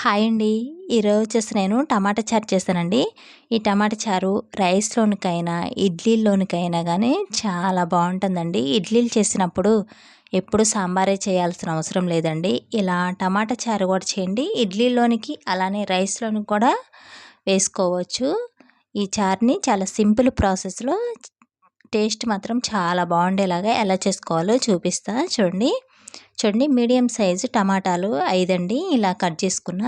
Hi అండి. ఈరోజు వచ్చేసి నేను టమాటా చారు చేశానండి ఈ టమాటా చారు రైస్లోనికైనా ఇడ్లీలోనికైనా కానీ చాలా బాగుంటుందండి. ఇడ్లీలు చేసినప్పుడు ఎప్పుడు సాంబారే చేయాల్సిన అవసరం లేదండి. ఇలా టమాటా చారు కూడా చేయండి. ఇడ్లీలోనికి అలానే రైస్లోనికి కూడా వేసుకోవచ్చు. ఈ చారుని చాలా సింపుల్ ప్రాసెస్లో టేస్ట్ మాత్రం చాలా బాగుండేలాగా ఎలా చేసుకోవాలో చూపిస్తా. చూడండి. చూడండి. మీడియం సైజు టమాటాలు ఐదండి. ఇలా కట్ చేసుకున్న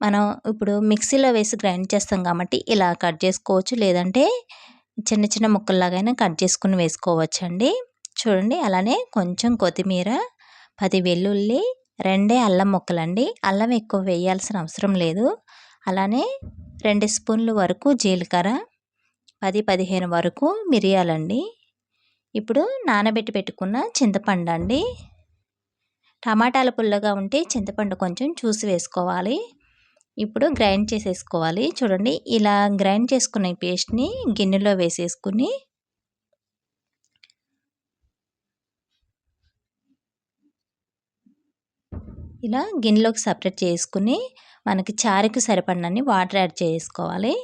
మనం ఇప్పుడు మిక్సీలో వేసి గ్రైండ్ చేస్తాం కాబట్టి ఇలా కట్ చేసుకోవచ్చు. లేదంటే చిన్న చిన్న ముక్కల్లాగైనా కట్ చేసుకుని వేసుకోవచ్చు అండి చూడండి. అలానే కొంచెం కొత్తిమీర పది వెల్లుల్లి రెండే అల్లం ముక్కలండి. అల్లం ఎక్కువ వేయాల్సిన అవసరం లేదు. అలానే రెండు స్పూన్లు వరకు జీలకర్ర పది పదిహేను వరకు మిరియాలండి. ఇప్పుడు నానబెట్టి పెట్టుకున్న చింతపండు అండి టమాటాలు పుల్లగా ఉంటే చింతపండు కొంచెం చూసి వేసుకోవాలి. ఇప్పుడు గ్రైండ్ చేసేసుకోవాలి. చూడండి ఇలా గ్రైండ్ చేసుకున్న పేస్ట్ని గిన్నెలో వేసేసుకుని ఇలా గిన్నెలోకి సపరేట్ చేసుకుని మనకి చారుకి సరిపడినన్ని వాటర్ యాడ్ చేసుకోవాలి.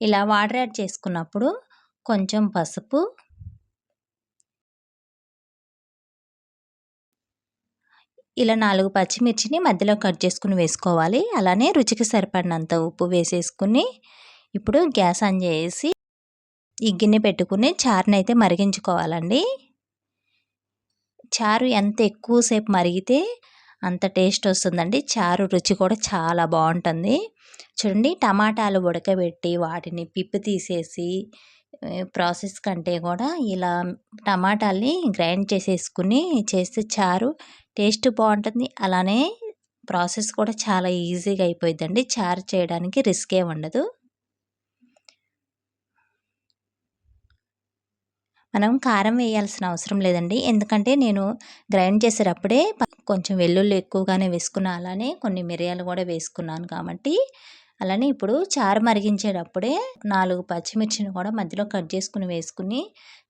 ఇలా వాటర్ యాడ్ చేసుకున్నప్పుడు కొంచెం పసుపు ఇలా నాలుగు పచ్చిమిర్చిని మధ్యలో కట్ చేసుకుని వేసుకోవాలి. అలానే రుచికి సరిపడినంత ఉప్పు వేసేసుకుని ఇప్పుడు గ్యాస్ ఆన్ చేసి ఈ గిన్నె పెట్టుకుని చారుని అయితే మరిగించుకోవాలండి. చారు ఎంత ఎక్కువసేపు మరిగితే అంత టేస్ట్ వస్తుందండి. చారు రుచి కూడా చాలా బాగుంటుంది. చూడండి టమాటాలు ఉడకబెట్టి వాటిని పిప్పి తీసేసి ప్రాసెస్ కంటే కూడా ఇలా టమాటాలని గ్రైండ్ చేసేసుకుని చేస్తే చారు టేస్ట్ బాగుంటుంది. అలానే ప్రాసెస్ కూడా చాలా ఈజీగా అయిపోయిందండి చారు చేయడానికి రిస్క్ ఏ ఉండదు. మనం కారం వేయాల్సిన అవసరం లేదండి. ఎందుకంటే నేను గ్రైండ్ చేసేటప్పుడే కొంచెం వెల్లుల్లి ఎక్కువగానే వేసుకున్నా. అలానే కొన్ని మిరియాలు కూడా వేసుకున్నాను కాబట్టి అలానే ఇప్పుడు చారు మరిగించేటప్పుడే నాలుగు పచ్చిమిర్చిని కూడా మధ్యలో కట్ చేసుకుని వేసుకుని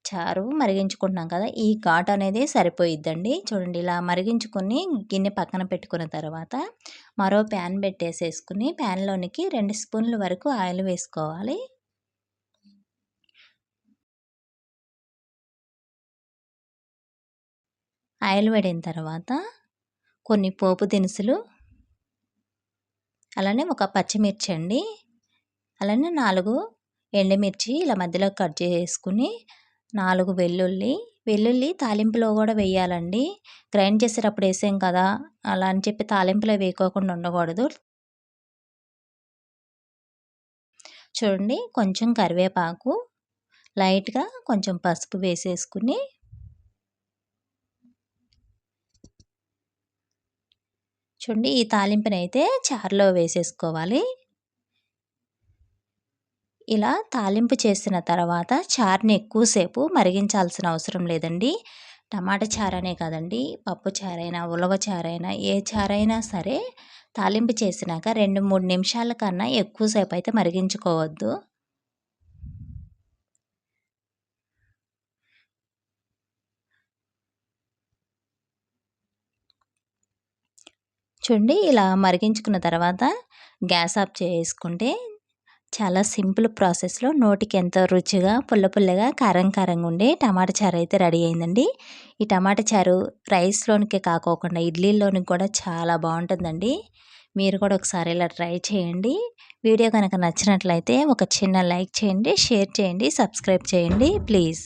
చారు మరిగించుకుంటున్నాం కదా ఈ ఘాట్ అనేది సరిపోయిద్దండి. చూడండి ఇలా మరిగించుకొని గిన్నె పక్కన పెట్టుకున్న తర్వాత మరో ప్యాన్ పెట్టేసేసుకుని ప్యాన్లోనికి రెండు స్పూన్ల వరకు ఆయిల్ వేసుకోవాలి. ఆయిల్ వేడిన తర్వాత కొన్ని పోపు దినుసులు అలానే ఒక పచ్చిమిర్చి అండి అలానే నాలుగు ఎండుమిర్చి ఇలా మధ్యలో కట్ చేసుకుని నాలుగు వెల్లుల్లి వెల్లుల్లి తాలింపులో కూడా వేయాలండి. గ్రైండ్ చేసేటప్పుడు వేసాం కదా అలా అని చెప్పి తాలింపులో వేయకోకుండా ఉండకూడదు. చూడండి కొంచెం కరివేపాకు లైట్గా కొంచెం పసుపు వేసేసుకుని చూడండి ఈ తాలింపుని అయితే చారులో వేసేసుకోవాలి. ఇలా తాలింపు చేసిన తర్వాత చారుని ఎక్కువసేపు మరిగించాల్సిన అవసరం లేదండి. టమాటా చారనే కాదండి పప్పు చారైనా ఉలవ చారైనా ఏ చారైనా సరే తాలింపు చేసినాక రెండు మూడు నిమిషాల కన్నా ఎక్కువసేపు అయితే మరిగించుకోవద్దు. చూడండి ఇలా మరిగించుకున్న తర్వాత గ్యాస్ ఆఫ్ చేసుకుంటే చాలా సింపుల్ ప్రాసెస్లో నోటికి ఎంతో రుచిగా పుల్ల పుల్లగా కారం కారంగా ఉండే టమాటా చారు అయితే రెడీ అయిందండి. ఈ టమాటా చారు రైస్లోనికే కాకోకుండా ఇడ్లీలోనికి కూడా చాలా బాగుంటుందండి. మీరు కూడా ఒకసారి ఇలా ట్రై చేయండి. వీడియో కనుక నచ్చినట్లయితే ఒక చిన్న లైక్ చేయండి షేర్ చేయండి సబ్స్క్రైబ్ చేయండి ప్లీజ్.